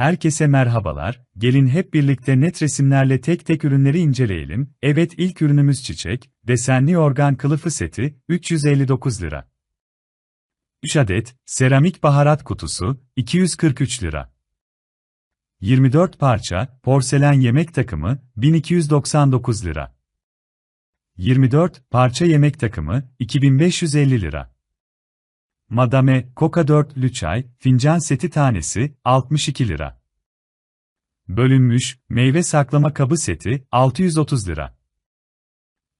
Herkese merhabalar, gelin hep birlikte net resimlerle tek tek ürünleri inceleyelim. Evet ilk ürünümüz çiçek, desenli organ kılıfı seti, 359 lira. 3 adet, seramik baharat kutusu, 243 lira. 24 parça, porselen yemek takımı, 1299 lira. 24 parça yemek takımı, 2550 lira. Madame Coca 4'lü çay, fincan seti tanesi, 62 lira. Bölünmüş, meyve saklama kabı seti, 630 lira.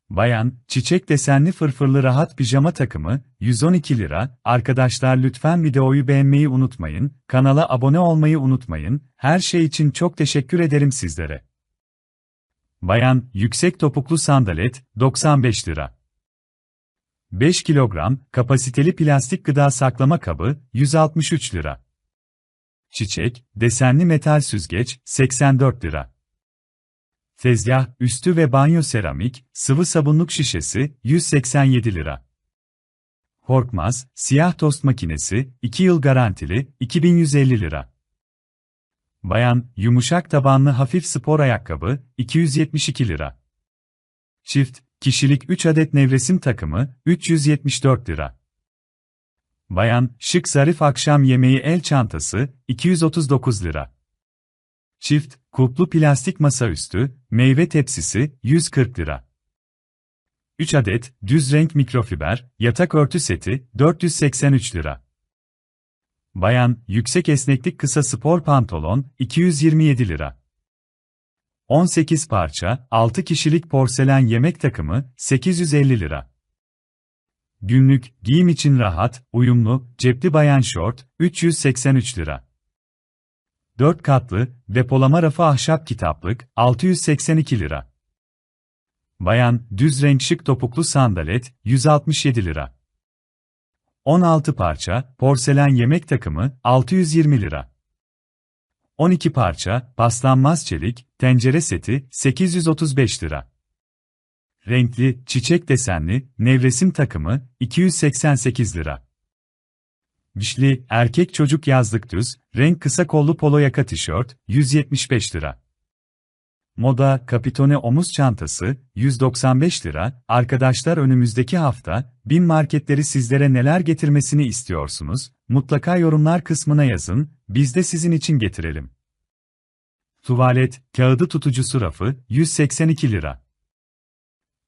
Bayan, çiçek desenli fırfırlı rahat pijama takımı, 112 lira. Arkadaşlar lütfen videoyu beğenmeyi unutmayın, kanala abone olmayı unutmayın, her şey için çok teşekkür ederim sizlere. Bayan, yüksek topuklu sandalet, 95 lira. 5 kilogram, kapasiteli plastik gıda saklama kabı, 163 lira. Çiçek, desenli metal süzgeç, 84 lira. Tezgah, üstü ve banyo seramik, sıvı sabunluk şişesi, 187 lira. Korkmaz, siyah tost makinesi, 2 yıl garantili, 2150 lira. Bayan, yumuşak tabanlı hafif spor ayakkabı, 272 lira. Çift, kişilik 3 adet nevresim takımı, 374 lira. Bayan, şık zarif akşam yemeği el çantası, 239 lira. Çift, kulplu plastik masaüstü, meyve tepsisi, 140 lira. 3 adet, düz renk mikrofiber, yatak örtü seti, 483 lira. Bayan, yüksek esneklik kısa spor pantolon, 227 lira. 18 parça, 6 kişilik porselen yemek takımı, 850 lira. Günlük, giyim için rahat, uyumlu, cepli bayan şort, 383 lira. 4 katlı, depolama rafı ahşap kitaplık, 682 lira. Bayan, düz renk şık topuklu sandalet, 167 lira. 16 parça, porselen yemek takımı, 620 lira. 12 parça, paslanmaz çelik, tencere seti, 835 lira. Renkli, çiçek desenli, nevresim takımı, 288 lira. Vişli, erkek çocuk yazlık düz, renk kısa kollu polo yaka tişört, 175 lira. Moda, Capitone omuz çantası, 195 lira. Arkadaşlar önümüzdeki hafta, bin marketleri sizlere neler getirmesini istiyorsunuz? Mutlaka yorumlar kısmına yazın, biz de sizin için getirelim. Tuvalet, kağıdı tutucusu rafı, 182 lira.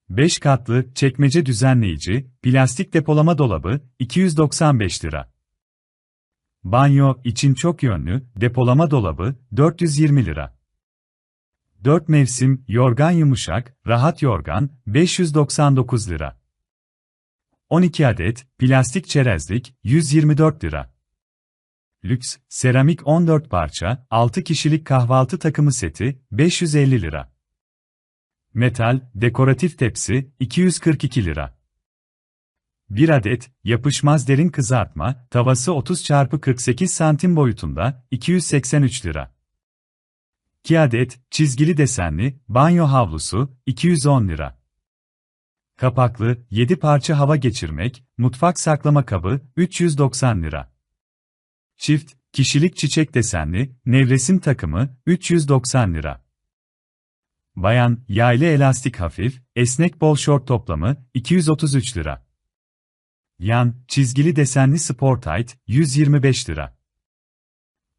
5 katlı, çekmece düzenleyici, plastik depolama dolabı, 295 lira. Banyo, için çok yönlü, depolama dolabı, 420 lira. 4 mevsim, yorgan yumuşak, rahat yorgan, 599 lira. 12 adet, plastik çerezlik, 124 lira. Lüks, seramik 14 parça, 6 kişilik kahvaltı takımı seti, 550 lira. Metal, dekoratif tepsi, 242 lira. 1 adet, yapışmaz derin kızartma, tavası 30 x 48 santim boyutunda, 283 lira. 2 adet, çizgili desenli, banyo havlusu, 210 lira. Kapaklı, 7 parça hava geçirmek, mutfak saklama kabı, 390 lira. Çift, kişilik çiçek desenli, nevresim takımı, 390 lira. Bayan, yaylı elastik hafif, esnek bol şort toplamı, 233 lira. Yan, çizgili desenli spor tight, 125 lira.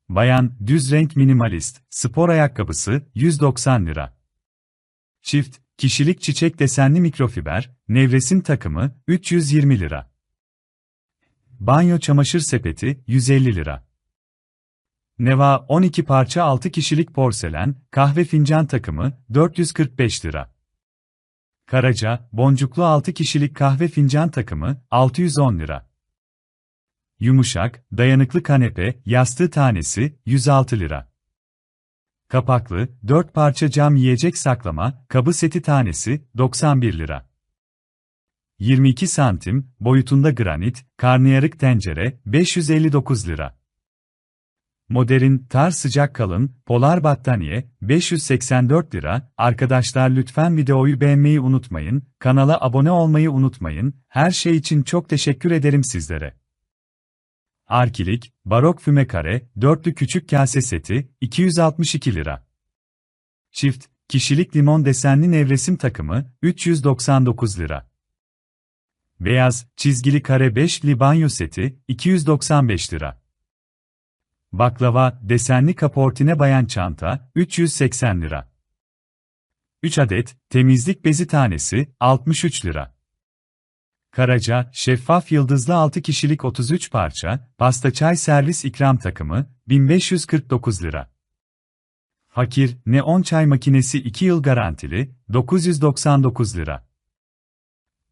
Bayan, düz renk minimalist, spor ayakkabısı, 190 lira. Çift, kişilik çiçek desenli mikrofiber, nevresim takımı, 320 lira. Banyo çamaşır sepeti, 150 lira. Neva 12 parça 6 kişilik porselen, kahve fincan takımı, 445 lira. Karaca, boncuklu 6 kişilik kahve fincan takımı, 610 lira. Yumuşak, dayanıklı kanepe, yastığı tanesi, 106 lira. Kapaklı, 4 parça cam yiyecek saklama, kabı seti tanesi, 91 lira. 22 santim, boyutunda granit, karnıyarık tencere, 559 lira. Modern, tar sıcak kalın, polar battaniye, 584 lira. Arkadaşlar lütfen videoyu beğenmeyi unutmayın, kanala abone olmayı unutmayın, her şey için çok teşekkür ederim sizlere. Arkilik, barok füme kare, dörtlü küçük kase seti, 262 lira. Çift, kişilik limon desenli nevresim takımı, 399 lira. Beyaz, çizgili kare beşli banyo seti, 295 lira. Baklava, desenli kaportine bayan çanta, 380 lira. 3 adet, temizlik bezi tanesi, 63 lira. Karaca, şeffaf yıldızlı 6 kişilik 33 parça, pasta çay servis ikram takımı, 1549 lira. Fakir, neon çay makinesi 2 yıl garantili, 999 lira.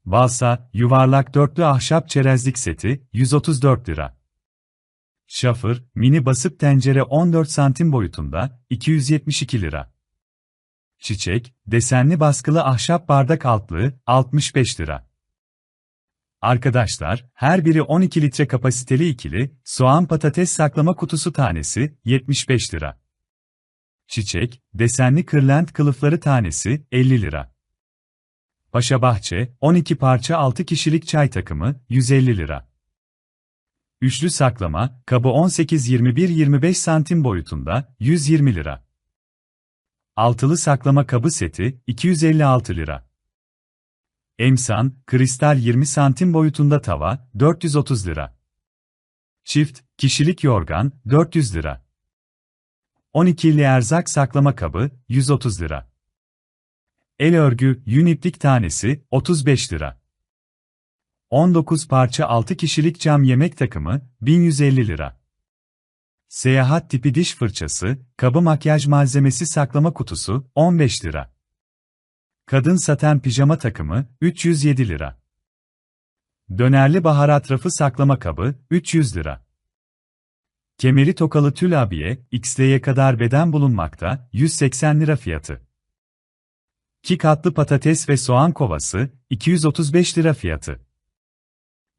Balsa, yuvarlak dörtlü ahşap çerezlik seti, 134 lira. Şafır, mini basıp tencere 14 santim boyutunda, 272 lira. Çiçek, desenli baskılı ahşap bardak altlığı, 65 lira. Arkadaşlar, her biri 12 litre kapasiteli ikili, soğan patates saklama kutusu tanesi, 75 lira. Çiçek, desenli kırlent kılıfları tanesi, 50 lira. Paşa Bahçe, 12 parça 6 kişilik çay takımı, 150 lira. Üçlü saklama, kabı 18-21-25 santim boyutunda, 120 lira. Altılı saklama kabı seti, 256 lira. Emsan, kristal 20 santim boyutunda tava, 430 lira. Çift, kişilik yorgan, 400 lira. 12'li erzak saklama kabı, 130 lira. El örgü, yün iplik tanesi, 35 lira. 19 parça 6 kişilik cam yemek takımı, 1150 lira. Seyahat tipi diş fırçası, kabı makyaj malzemesi saklama kutusu, 15 lira. Kadın saten pijama takımı, 307 lira. Dönerli baharat rafı saklama kabı, 300 lira. Kemeri tokalı tül abiye, XL'ye kadar beden bulunmakta, 180 lira fiyatı. 2 katlı patates ve soğan kovası, 235 lira fiyatı.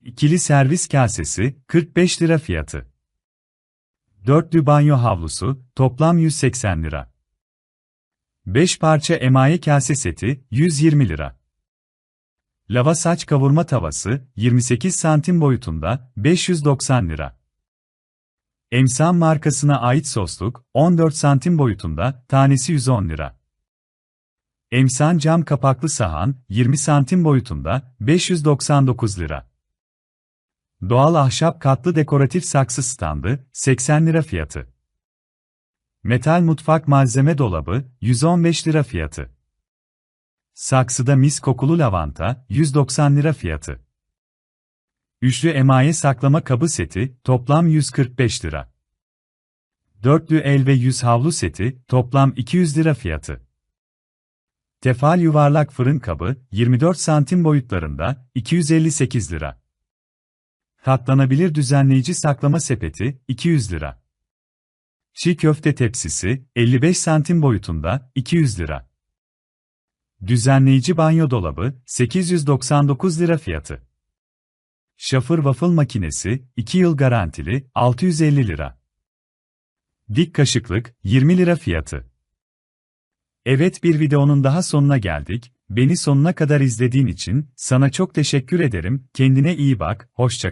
İkili servis kasesi, 45 lira fiyatı. Dörtlü banyo havlusu, toplam 180 lira. 5 parça emaye kase seti, 120 lira. Lava saç kavurma tavası, 28 santim boyutunda, 590 lira. Emsan markasına ait sosluk, 14 santim boyutunda, tanesi 110 lira. Emsan cam kapaklı sahan, 20 santim boyutunda, 599 lira. Doğal ahşap katlı dekoratif saksı standı, 80 lira fiyatı. Metal mutfak malzeme dolabı, 115 lira fiyatı. Saksıda mis kokulu lavanta, 190 lira fiyatı. Üçlü emaye saklama kabı seti, toplam 145 lira. Dörtlü el ve yüz havlu seti, toplam 200 lira fiyatı. Tefal yuvarlak fırın kabı, 24 santim boyutlarında, 258 lira. Katlanabilir düzenleyici saklama sepeti, 200 lira. Çiğ köfte tepsisi, 55 santim boyutunda, 200 lira. Düzenleyici banyo dolabı, 899 lira fiyatı. Şafır waffle makinesi, 2 yıl garantili, 650 lira. Dik kaşıklık, 20 lira fiyatı. Evet bir videonun daha sonuna geldik. Beni sonuna kadar izlediğin için sana çok teşekkür ederim. Kendine iyi bak, hoşça kal.